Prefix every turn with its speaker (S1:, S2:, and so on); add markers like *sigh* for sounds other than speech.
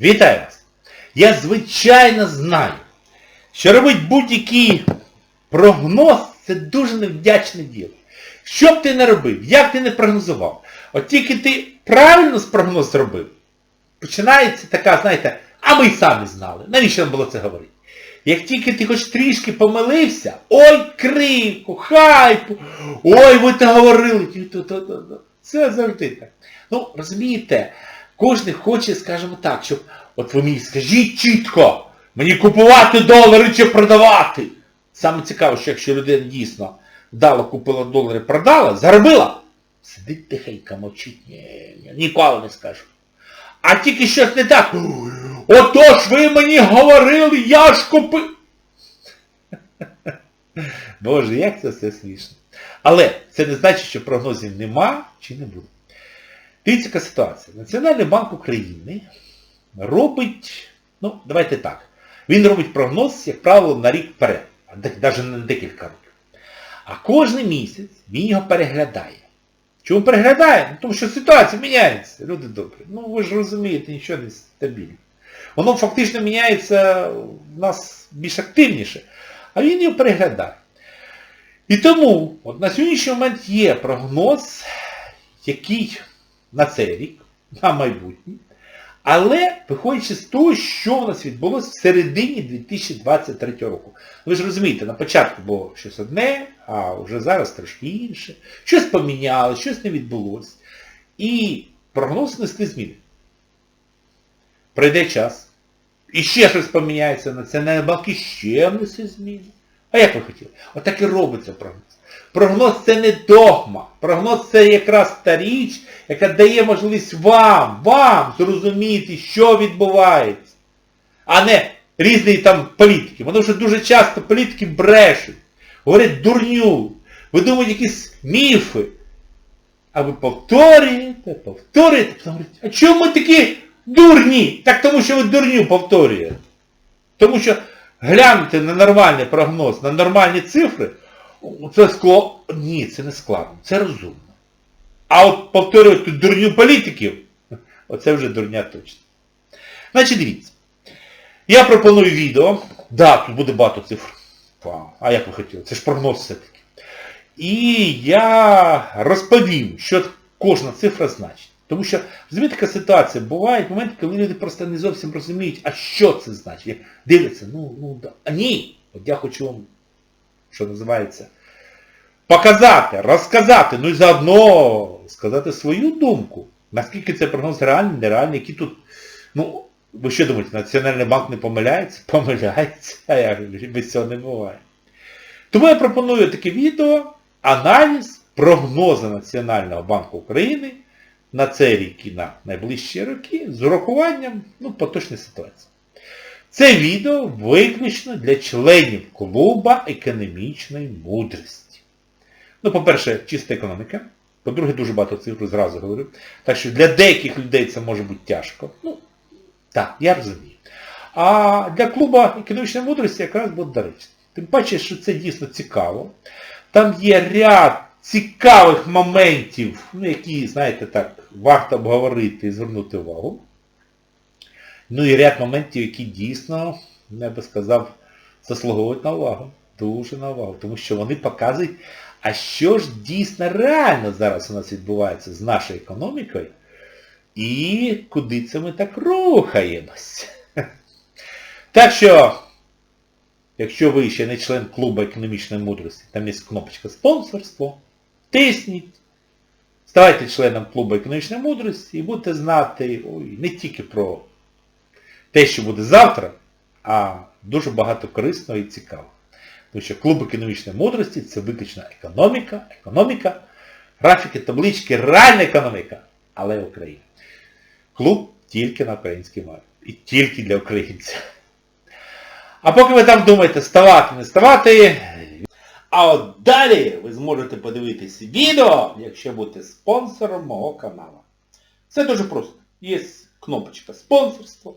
S1: Вітаю вас! Я звичайно знаю, що робити будь-який прогноз це дуже невдячне діло. Що б ти не робив, як ти не прогнозував, от тільки ти правильно прогноз зробив, починається така, знаєте, а ми й самі знали. Навіщо нам було це говорити? Як тільки ти хоч трішки помилився, ой, крику, хайпу, ой, ви то говорили. Це завжди так. Ну, розумієте, кожен хоче, скажімо так, щоб от ви мені скажіть чітко, мені купувати долари чи продавати. Саме цікаво, що якщо людина дійсно вдало купила долари, продала, заробила, сидить тихенько, мовчить, ні, ні, ніколи не скажу. А тільки щось не так. Отож ви мені говорили, я ж купив. *laughs* Боже, як це все смішно. Але це не значить, що прогнозів нема чи не буде. Дивіться, яка ситуація. Національний банк України робить, ну, давайте так, він робить прогноз, як правило, на рік вперед, навіть на декілька років. А кожен місяць він його переглядає. Чому переглядає? Ну, тому що ситуація міняється, люди добрі. Ну ви ж розумієте, нічого не стабільне. Воно фактично міняється в нас більш активніше, а він його переглядає. І тому от на сьогоднішній момент є прогноз, який на цей рік, на майбутнє, але виходячи з того, що в нас відбулося в середині 2023 року. Ви ж розумієте, на початку було щось одне, а вже зараз трошки інше. Щось помінялося, щось не відбулося. І прогноз нести зміни. Пройде час. І ще щось поміняється, Національний банк іще внесе зміни. А як ви хотіли? Отак і робиться прогноз. Прогноз це не догма. Прогноз це якраз та річ, яка дає можливість вам, вам зрозуміти, що відбувається. А не різні там політики. Тому що дуже часто політики брешуть, говорять дурню, видумують якісь міфи. А ви повторюєте, повторюєте, потім говорите, а чому ми такі дурні? Так тому що ви дурню повторюєте. Тому що гляньте на нормальний прогноз, на нормальні цифри, це складно. Ні, це не складно, це розумно. А от повторювати дурню політиків, *laughs* оце вже дурня точно. Значить, дивіться. Я пропоную відео. Да, тут буде багато цифр. Вау. А як ви хотіли? Це ж прогноз все-таки. І я розповім, що кожна цифра значить. Тому що, розумієте, така ситуація, бувають моменти, коли люди просто не зовсім розуміють, а що це значить. Дивляться, ну, ну, да. А ні, от я хочу вам, що називається, показати, розказати, ну і заодно сказати свою думку. Наскільки це прогноз реальний, нереальний, які тут, ну, ви що думаєте, Національний банк не помиляється? *laughs* Помиляється, а же, без цього не буває. Тому я пропоную таке відео, аналіз прогнозу Національного банку України на цей рік і на найближчі роки з урахуванням ну, поточної ситуації. Це відео виключно для членів клуба економічної мудрості. Ну, по-перше, чиста економіка. По-друге, дуже багато цифр зразу говорю. Так що для деяких людей це може бути тяжко. Ну, так, я розумію. А для клуба економічної мудрості якраз буде доречно. Тим паче, що це дійсно цікаво. Там є ряд цікавих моментів, ну, які, знаєте, так, варто обговорити і звернути увагу. Ну і ряд моментів, які дійсно, я би сказав, заслуговують на увагу. Дуже на увагу. Тому що вони показують, а що ж дійсно реально зараз у нас відбувається з нашою економікою і куди це ми так рухаємось. *laughs* Так що, якщо ви ще не член клубу економічної мудрості, там є кнопочка спонсорство, тисніть, ставайте членом клубу економічної мудрості і будете знати ой, не тільки про те, що буде завтра, а дуже багато корисного і цікавого. Тому що клуб економічної мудрості це виключно економіка, економіка, графіки, таблички, реальна економіка, але Україна. Клуб тільки на українській мові. І тільки для українців. А поки ви там думаєте, ставати, не ставати. А от далі ви зможете подивитись відео, якщо будете спонсором мого каналу. Це дуже просто. Є кнопочка спонсорство.